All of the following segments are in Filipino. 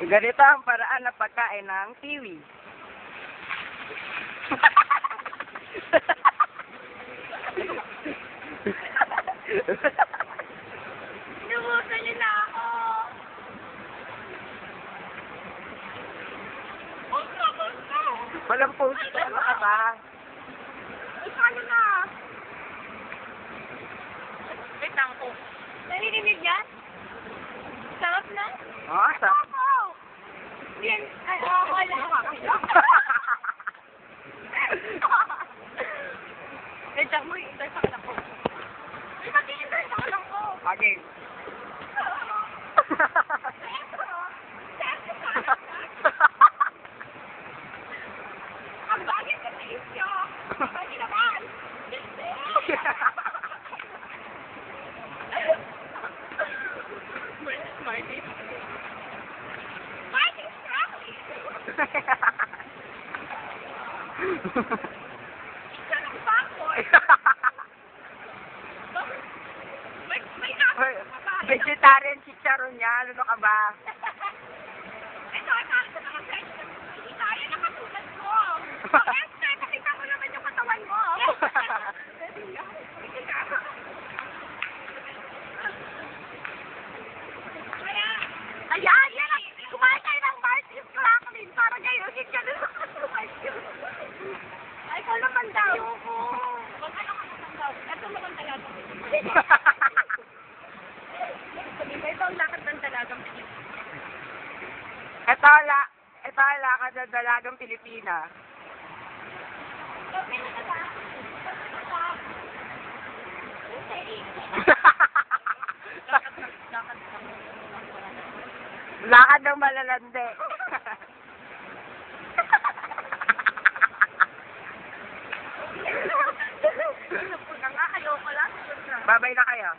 Ganito ang paraan ng pagkain ng kiwi. Inubusan nila ako. Walang post. Ano ka ba? Ano na? Wait lang po. Narinig niya? Sarap na? Oh, sa... Ako! Yan. Ay, ako lang. Wait lang mo, intersak na po. Ay, mag-intersak lang po. Okay. Ang bagay sa face niyo. Bakit naman? Marty. Marty, Scrappy. Sarap ba ako? May, may. Vegetarian chicharon niya. Ano ka ba? Ito, akala na kasi hindi tayo nakatulad ko. Bakit? Nakita ko naman yung katawan mo. Ayan, yan kumain tayo ng Martin Cracklin para gayunin ka na sa Martin. Ay, ikaw naman daw. Ayoko. Huwag ka naman daw. Ito naman talaga. Sabi ba ito ang lakad ng dalagang Pilipinas? Ito ala, ito ala ka sa dalagang Pilipina. Lakad ng malalande. Babay na kayo.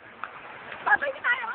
Babay na tayo.